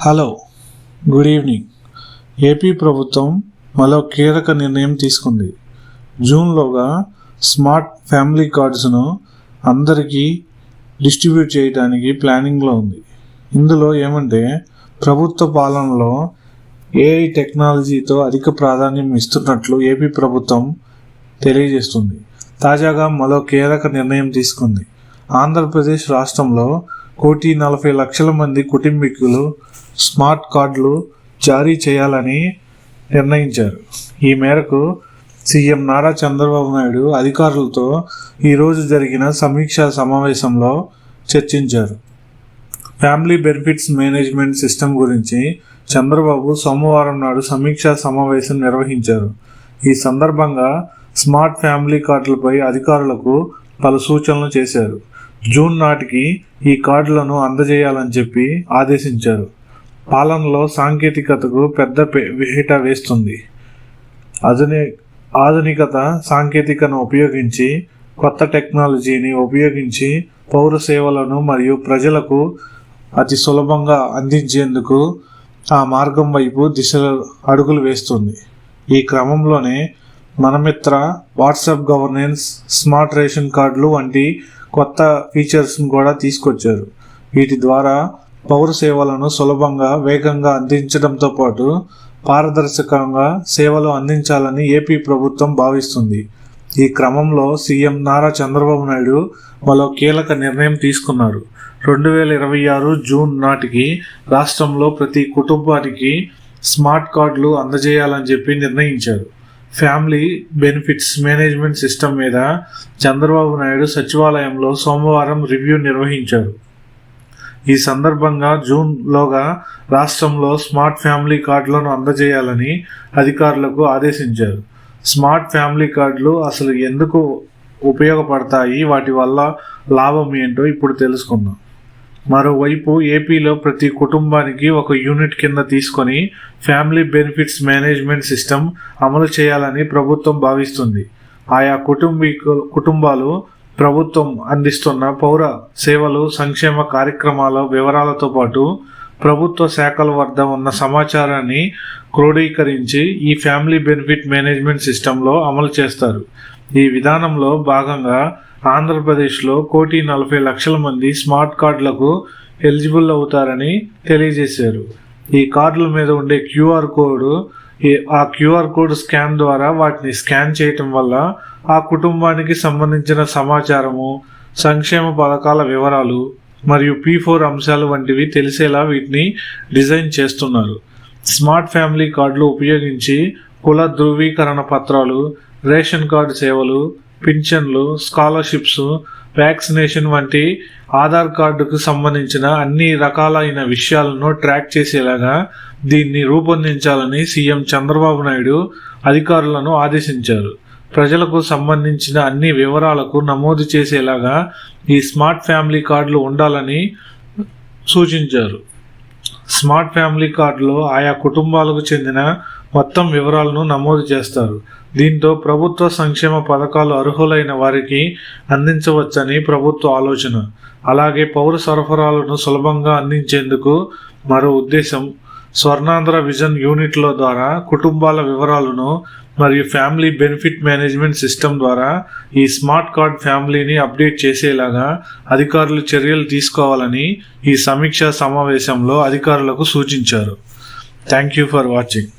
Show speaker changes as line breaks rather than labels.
Hello good evening. AP ప్రభుత్వం మరో కీలక నిర్ణయం తీసుకుంది. జూన్లోగా స్మార్ట్ ఫ్యామిలీ కార్డ్స్ను అందరికీ డిస్ట్రిబ్యూట్ చేయడానికి ప్లానింగ్లో ఉంది. ఇందులో ఏమంటే ప్రభుత్వ పాలనలో ఏఐ టెక్నాలజీతో అధిక ప్రాధాన్యం ఇస్తున్నట్లు ఏపీ ప్రభుత్వం తెలియజేస్తుంది. తాజాగా మరో కీలక నిర్ణయం తీసుకుంది. ఆంధ్రప్రదేశ్ రాష్ట్రంలో కోటి నలభై లక్షల మంది కుటుంబీకులు స్మార్ట్ కార్డులు జారీ చేయాలని నిర్ణయించారు. ఈ మేరకు సీఎం నారా చంద్రబాబు నాయుడు అధికారులతో ఈరోజు జరిగిన సమీక్షా సమావేశంలో చర్చించారు. ఫ్యామిలీ బెనిఫిట్స్ మేనేజ్మెంట్ సిస్టమ్ గురించి చంద్రబాబు సోమవారం నాడు సమీక్షా సమావేశం నిర్వహించారు. ఈ సందర్భంగా స్మార్ట్ ఫ్యామిలీ కార్డులపై అధికారులకు పలు సూచనలు చేశారు. జూన్ నాటికి ఈ కార్డులను అందజేయాలని చెప్పి ఆదేశించారు. పాలనలో సాంకేతికతకు పెద్ద పే- వేస్తుంది. అధుని ఆధునికత సాంకేతికను ఉపయోగించి కొత్త టెక్నాలజీని ఉపయోగించి పౌర సేవలను మరియు ప్రజలకు అతి సులభంగా అందించేందుకు ఆ మార్గం వైపు దిశ అడుగులు వేస్తుంది. ఈ క్రమంలోనే Manamitra WhatsApp governance smart ration కార్డులు వంటి కొత్త ఫీచర్స్ను కూడా తీసుకొచ్చారు. వీటి ద్వారా పౌర సేవలను సులభంగా వేగంగా అందించడంతో పాటు పారదర్శకంగా సేవలు అందించాలని ఏపీ ప్రభుత్వం భావిస్తుంది. ఈ క్రమంలో సీఎం నారా చంద్రబాబు నాయుడు మరో కీలక నిర్ణయం తీసుకున్నారు. రెండు వేల ఇరవై ఆరు జూన్ నాటికి రాష్ట్రంలో ప్రతి కుటుంబానికి స్మార్ట్ కార్డులు అందజేయాలని చెప్పి నిర్ణయించారు. ఫ్యామిలీ బెనిఫిట్స్ మేనేజ్మెంట్ సిస్టమ్ మీద చంద్రబాబు నాయుడు సచివాలయంలో సోమవారం రివ్యూ నిర్వహించారు. ఈ సందర్భంగా జూన్లోగా రాష్ట్రంలో స్మార్ట్ ఫ్యామిలీ కార్డులను అందజేయాలని అధికారులకు ఆదేశించారు. స్మార్ట్ ఫ్యామిలీ కార్డులు అసలు ఎందుకు ఉపయోగపడతాయి? వాటి వల్ల లాభం ఏంటో ఇప్పుడు తెలుసుకుందాం. మరోవైపు ఏపీలో ప్రతి కుటుంబానికి ఒక యూనిట్ కింద తీసుకొని ఫ్యామిలీ బెనిఫిట్స్ మేనేజ్మెంట్ సిస్టమ్ అమలు చేయాలని ప్రభుత్వం భావిస్తుంది. ఆయా కుటుంబీ కుటుంబాలు ప్రభుత్వం అందిస్తున్న పౌర సేవలు సంక్షేమ కార్యక్రమాల వివరాలతో పాటు ప్రభుత్వ శాఖల వద్ద ఉన్న సమాచారాన్ని క్రోడీకరించి ఈ ఫ్యామిలీ బెనిఫిట్ మేనేజ్మెంట్ సిస్టంలో అమలు చేస్తారు. ఈ విధానంలో భాగంగా ఆంధ్రప్రదేశ్లో కోటి నలభై లక్షల మంది స్మార్ట్ కార్డులకు ఎలిజిబుల్ అవుతారని తెలియజేశారు. ఈ కార్డుల మీద ఉండే క్యూఆర్ కోడ్ ఆ క్యూఆర్ కోడ్ స్కాన్ ద్వారా వాటిని స్కాన్ చేయటం వల్ల ఆ కుటుంబానికి సంబంధించిన సమాచారము సంక్షేమ పథకాల వివరాలు మరియు పీ ఫోర్ అంశాలు వంటివి తెలిసేలా వీటిని డిజైన్ చేస్తున్నారు. స్మార్ట్ ఫ్యామిలీ కార్డులు ఉపయోగించి కుల ధృవీకరణ పత్రాలు రేషన్ కార్డు సేవలు పింఛన్లు స్కాలర్షిప్స్ వ్యాక్సినేషన్ వంటి ఆధార్ కార్డుకు సంబంధించిన అన్ని రకాలైన విషయాలను ట్రాక్ చేసేలాగా దీన్ని రూపొందించాలని సీఎం చంద్రబాబు నాయుడు అధికారులను ఆదేశించారు. ప్రజలకు సంబంధించిన అన్ని వివరాలకు నమోదు చేసేలాగా ఈ స్మార్ట్ ఫ్యామిలీ కార్డులు ఉండాలని సూచించారు. స్మార్ట్ ఫ్యామిలీ కార్డులో ఆయా కుటుంబాలకు చెందిన మొత్తం వివరాలను నమోదు చేస్తారు. దీంతో ప్రభుత్వ సంక్షేమ పథకాలు అర్హులైన వారికి అందించవచ్చని ప్రభుత్వ ఆలోచన. అలాగే పౌర సరఫరాలను సులభంగా అందించేందుకు మరో ఉద్దేశం స్వర్ణాంధ్ర విజన్ యూనిట్ల ద్వారా కుటుంబాల వివరాలను మరియు ఫ్యామిలీ బెనిఫిట్ మేనేజ్మెంట్ సిస్టమ్ ద్వారా ఈ స్మార్ట్ కార్డ్ ఫ్యామిలీని అప్డేట్ చేసేలాగా అధికారులు చర్యలు తీసుకోవాలని ఈ సమీక్షా సమావేశంలో అధికారులకు సూచించారు. Thank you for watching.